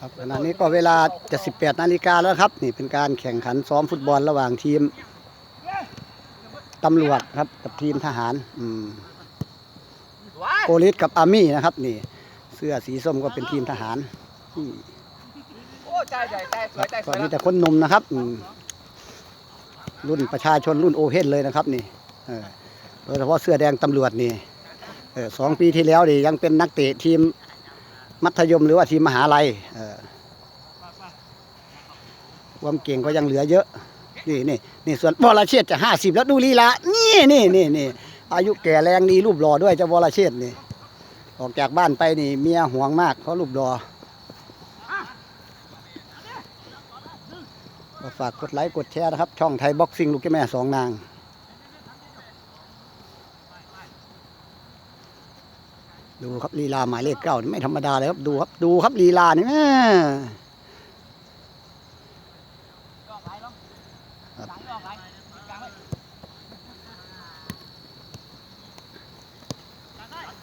ครับขณะนี้ก็เวลาจะ18นาฬิกาแล้วครับ นี่เป็นการแข่งขันซ้อมฟุตบอลระหว่างทีมตำรวจครับกับทีมทหารอืมโปลิสกับอาร์มี่นะครับ นี่ เสื้อสีส้มก็เป็นทีมทหารอืมโอ้ใจใจใจสวยใจสก็มีแต่คนหนมนะครับอืมรุ่นประชาชนรุ่นโอเพนเลยนะครับนี่เออโดยเฉพาะเสื้อแดงตำรวจนี่เออสองปีที่แล้วนี่ยังเป็นนักเตะทีม มัธยมหรือว่าทีมมหาลัยเออความเก่งก็ยังเหลือเยอะ นี่นี่นี่ส่วนวรเชษจะห้าสิบแล้วดูลีลานี่นี่นี่นี่อายุแก่แรงดีรูปหล่อด้วยเจ้าวรเชษนี่ ออกจากบ้านไปนี่ เมียห่วงมากเพราะรูปหล่อฝากกดไลค์กดแชร์นะครับ ช่องไทยบ็อกซิ่งลูกแก้แม่สองนาง ดูครับลีลาหมายเลขเก้าไม่ธรรมดาเลยครับดูครับดูครับลีลานี่แม่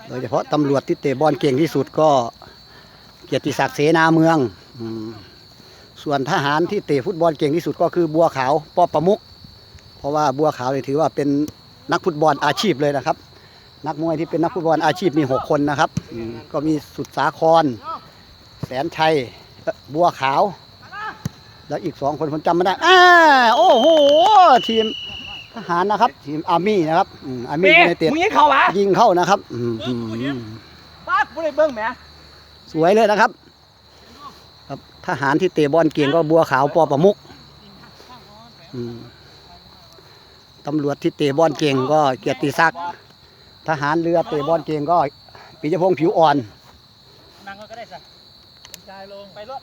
โดยเฉพาะตำรวจที่เตะบอลเก่งที่สุดก็ เกียรติศักดิ์เสนาเมือง ส่วนทหารที่เตะฟุตบอลเก่งที่สุดก็คือบัวขาวปอประมุก เพราะว่าบัวขาวเนี่ยถือว่าเป็นนักฟุตบอลอาชีพเลยนะครับ นักมวยที่เป็นนักฟุตบอลอาชีพมีหกคนนะครับอืมก็มีสุดสาคร แสนชัยเอ่อบัวขาว แล้วอีกสองคนผมจำไม่ได้อ่าโอ้โห ทีมทหารนะครับ ทีมอาร์มี่นะครับอาร์เมมี่ย์ยูไนเต็ดมึงยิงเขาวะยิงเข้านะครับอืมอืมอืมป้ากูได้เบิ้งแหมสวยเลยนะครับ ครับทหารที่เตะบอลเก่งก็บัวขาวปอประมุกอืมตำรวจที่เตะบอลเก่งก็เกียรติศักดิ์ ทหารเรือเตะบอลเก่งก็ปิยพงษ์ผิวอ่อนนั่งก็ได้สิใจลงไปรถ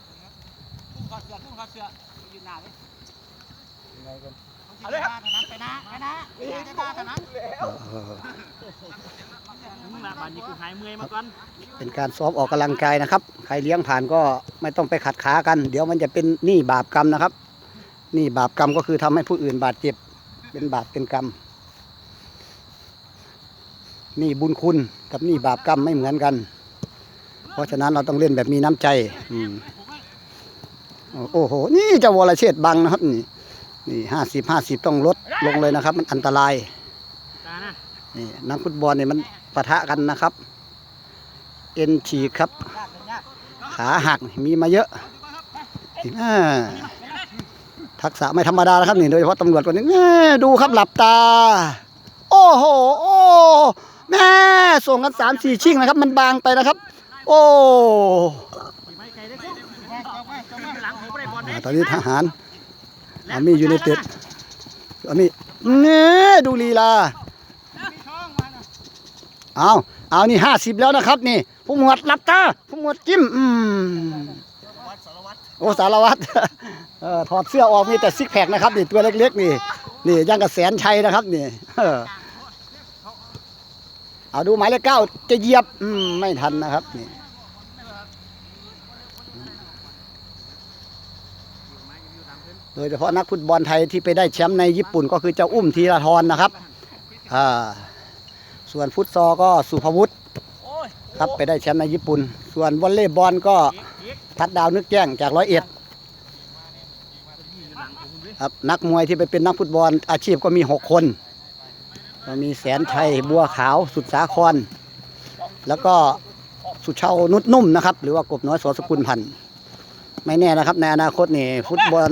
ทุ่งคอเสือทุ่งคอเสือยืนหน้าเลยเอาเลยครับไปนะไปนะไปนะไปนะเออมึงละบานนี้กูหายเมื่อยมาก่อนเป็นการซ้อมออกกำลังกายนะครับ ใครเลี้ยงผ่านก็ไม่ต้องไปขัดขากัน เดี๋ยวมันจะเป็นหนี้บาปกรรมนะครับหนี้บาปกรรมก็คือทำให้ผู้อื่นบาดเจ็บ เป็นบาปเป็นกรรมห นี่บุญคุณกับนี่บาปกรรมไม่เหมือนกัน เพราะฉะนั้นเราต้องเล่นแบบมีน้ำใจอืมโอ้โห นี่เจะวรเชษฐ์บังนะครับ นี่ นี่ห้าสิบห้าสิบต้องลดลงเลยนะครับ มันอันตรายนี่นักฟุตบอลเนี่ยมันปะทะกันนะครับ เอ็นฉีกครับ ขาหักมีมาเยอะทักษะไม่ธรรมดานะครับนี่โดยเฉพาะตำรวจคนนี้ดูครับหลับตา โอ้โห โอ้ แม่ส่งกันสามสี่ชิ่งนะครับ มันบางไปนะครับ โอ้ไม่ไกลได้กูหลังผมไม่ได้บอลอ่าตอนนี้ทหารอามีอยู่ในเต็ดอามีเนี่ยดูลีลาเอาเอานี่ห้าสิบแล้วนะครับ นี่ผู้หมวดหลับตาผู้หมวดจิ้มอืมโอ้สารวัตรเออถอดเสื้อออกมีแต่ซิกแพคนะครับนี่ตัวเล็กๆนี่นี่ยังกับแสนชัยนะครับนี่ เอาดูหมายเลขเก้าจะเหยียบอืมไม่ทันนะครับนี่โดยเฉพาะนักฟุตบอลไทยที่ไปได้แชมป์ในญี่ปุ่นก็คือเจ้าอุ้มธีรทรนะครับอ่าส่วนฟุตซอลก็สุภวุฒิครับไปได้แชมป์ในญี่ปุ่น ส่วนวอลเลย์บอลก็ทัดดาวนึกแจ้งจากร้อยเอ็ดครับนักมวยที่ไปเป็นนักฟุตบอลอาชีพก็มีหกคน ก็มีแสนชัยบัวขาวสุดสาคร แล้วก็สุชาวนุชนุ่มนะครับ หรือว่ากบน้อยสอสกุลพันธ์ไม่แน่นะครับ ในอนาคตนี่ฟุตบอล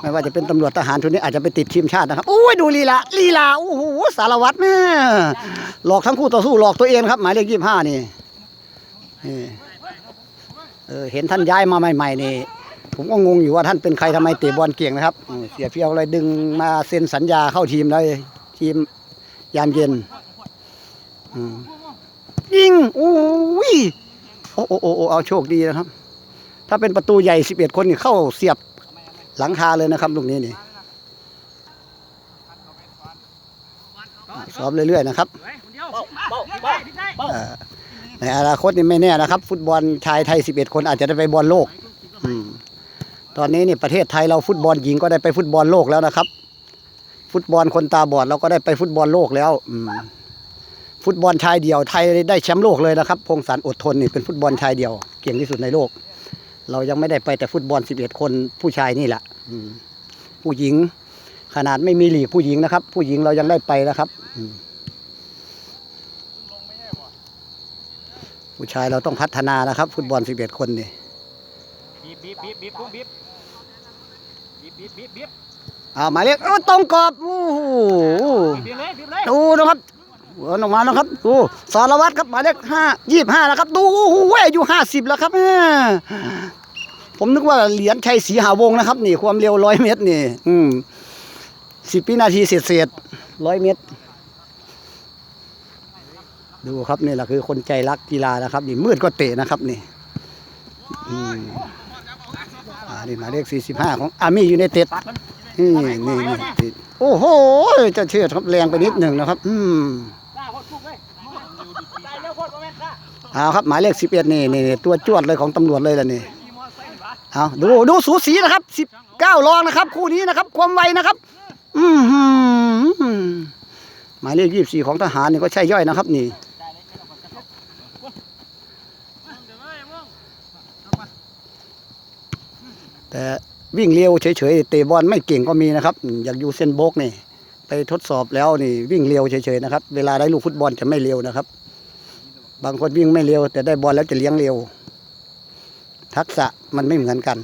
ไม่ว่าจะเป็นตำรวจทหารทุนนี้อาจจะไปติดทีมชาตินะครับโอ้ยดูลีลาลีลาโอ้โหสารวัตรแม่หลอกทั้งคู่ต่อสู้หลอกตัวเองครับ หมายเลขยี่ห้านี่เออเห็นท่านย้ายมาใหม่ๆนี่ผมก็งงอยู่ว่าท่านเป็นใครทำไมเตะบอลเก่งนะครับเสียเพียวเลยดึงมาเซ็นสัญญาเข้าทีมเลยทีม ยามเย็นยิงโอ้ยโอ้โอ้โอ้โอเอาโชคดีนะครับ ถ้าเป็นประตูใหญ่สิบเอ็ดคนนี่เข้าเสียบหลังคาเลยนะครับลูกนี้นี่ซ้อมเรื่อยๆนะครับในอนาคตนี่ไม่แน่นะครับ ฟุตบอลชายไทย 11 คนอาจจะได้ไปบอลโลกอตอนนี้นี่ประเทศไทยเราฟุตบอลหญิงก็ได้ไปฟุตบอลโลกแล้วนะครับ ฟุตบอลคนตาบอดเราก็ได้ไปฟุตบอลโลกแล้วฟุตบอลชายเดียวไทยได้แชมป์โลกเลยนะครับ พงศารอดทนนี่เป็นฟุตบอลชายเดียว เก่งที่สุดในโลก เรายังไม่ได้ไปแต่ฟุตบอล 11 คนผู้ชายนี่แหละผู้หญิง ขนาดไม่มีหลีกผู้หญิงนะครับ ผู้หญิงเรายังได้ไปนะครับผู้ชายเราต้องพัฒนานะครับ ฟุตบอล 11 คนนี่บีบบีบบีบบีบบีบบีบบีบบีบ เอาหมายเลขโอ้ตรงกรอบโอ้โหดูนะครับหัวนออกมานะครับดูสารวัตรครับหมายเลขห้ายี่ห้าแล้วครับ ดูโอ้โหอายุห้าสิบแล้วครับแม่ผมนึกว่าเหรียญชัยศรีหาวงนะครับ นี่ ความเร็วร้อยเมตรนี่ อืมสิบวินาทีเศษเศษร้อยเมตร ดูครับนี่แหละคือคนใจรักกีฬานะครับ นี่มืดก็เตะนะครับ นี่อืมอ่านี่หมายเลขสี่สิบห้าของอาร์มี่ยูไนเต็ด นี่นี่นี่โอ้โหจะเชื่อครับแรงไปนิดหนึ่งนะครับ อืมกล้าโคตรพุ่งเลยได้เร็วคตรโมเมนต์กล้าเอาครับหมายเลขสิบเอ็ดนี่นี่ตัวจวดเลยของตำรวจเลยล่ะนี่เอาดูดูสูสีนะครับสิบเก้ารองนะครับ คู่นี้นะครับ ความไวนะครับ อือหือหมายเลขยี่สี่ของทหารนี่ก็ใช่ย่อยนะครับ นี่แต่ วิ่งเร็วเฉยๆเตะบอลไม่เก่งก็มีนะครับ อย่างยูเซนโบกนี่ ไปทดสอบแล้วนี่วิ่งเร็วเฉยๆนะครับ เวลาได้ลูกฟุตบอลจะไม่เร็วนะครับ บางคนวิ่งไม่เร็ว แต่ได้บอลแล้วจะเลี้ยงเร็ว ทักษะมันไม่เหมือนกัน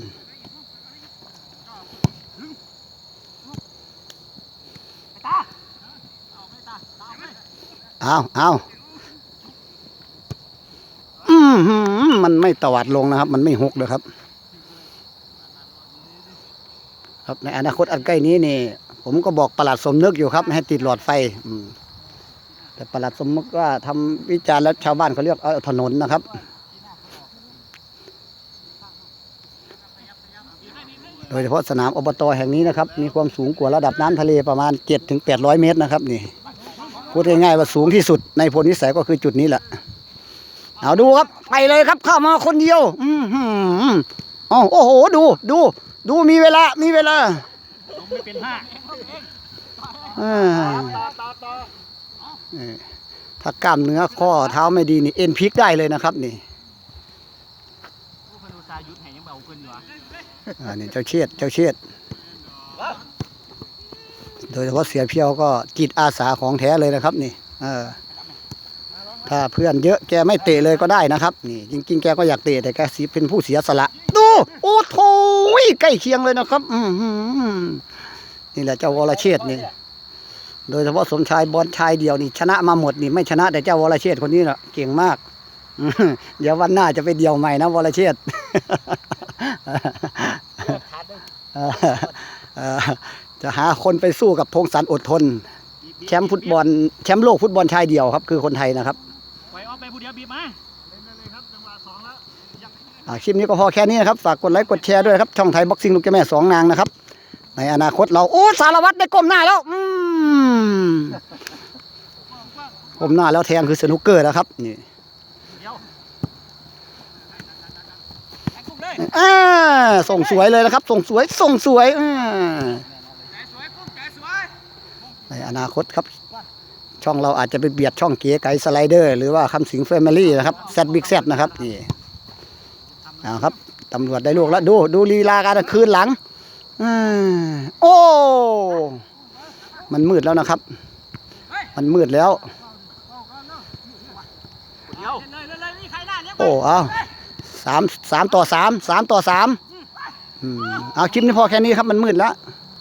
เอาเอาอืมมันไม่ตวัดลงนะครับ มันไม่หกเลยครับ ครับในอนาคตอันใกล้นี้นี่ ผมก็บอกประหลัดสมนึกอยู่ครับ ให้ติดหลอดไฟอืมแต่ประหลัดสมนึกว่าทำวิจารณ์แล้วชาวบ้านเขาเรียกเอาถนนนะครับ โดยเฉพาะสนามอบตอแห่งนี้นะครับ มีความสูงกว่าระดับน้ำทะเลประมาณ7ถึง800 เมตรนะครับนี่ พูดง่ายๆว่าสูงที่สุดในพลนิสัยก็คือจุดนี้แหละ เอาดูครับ ไปเลยครับเข้ามาคนเดียว อือหืออ๋อโอ้โห ดูดู ดูมีเวลา มีเวลาผมไม่เป็นห้าอ่าต่อต่อต่อเออถ้ากล้ามเนื้อข้อเท้าไม่ดีนี่เอ็นพลิกได้เลยนะครับนี่ผู้พนุษย์ยุทธแห่งยังเบาขึ้นอยู่อะอ่านี่เจ้าเชียดเจ้าเชียดโดยเฉพาะเสียเพียวก็จิตอาสาของแท้เลยนะครับ นี่ เออ ถ้าเพื่อนเยอะแกไม่เตะเลยก็ได้นะครับ นี่ จริง ๆ แกก็อยากเตะแต่แกสิเป็นผู้เสียสละ ดู โอ้โถ ยใกล้เคียงเลยนะครับ อือหือนี่แหละเจ้าวรเชษฐ์นี่ โดยเฉพาะสมชายบอลชายเดียวนี่ ชนะมาหมดนี่ไม่ชนะแต่เจ้าวรเชษฐ์คนนี้แหละเก่งมากเดี๋ยววันหน้าจะไปเดียวใหม่นะวรเชษฐ์จะหาคนไปสู้กับพงสันอดทน แชมป์ฟุตบอลแชมป์โลกฟุตบอลชายเดี่ยวครับ คือคนไทยนะครับปออกไปผู้เดียวบีบมา คลิปนี้ก็พอแค่นี้นะครับ ฝากกดไลค์กดแชร์ด้วยครับช่องไทยบ็อกซิ่งลูกแก้วแม่สองนางนะครับ ในอนาคตเราโอ้สารวัตรได้ก้มหน้าแล้ว อืมก้มหน้าแล้วแทงคือสนุกเกอร์นะครับนี่อ่าส่งสวยเลยนะครับ ส่งสวยส่งสวยอ่าในอนาคตครับ ช่องเราอาจจะไปเบียดช่องเก๋ไก่สไลเดอร์ หรือว่าคำสิงแฟมิลี่นะครับแซดบิ๊กแซดนะครับนี่ เอาครับตำรวจได้ลูกแล้วดูดูลีลาการคืนหลังอโอ้ มันมืดแล้วนะครับ มันมืดแล้วเดียวเลยเลยเลยมีใครหน้าเนี้ยโอ้เอาสามสามต่อสามสามต่อสามเอาคลิปนี้พอแค่นี้ครับมันมืดแล้ว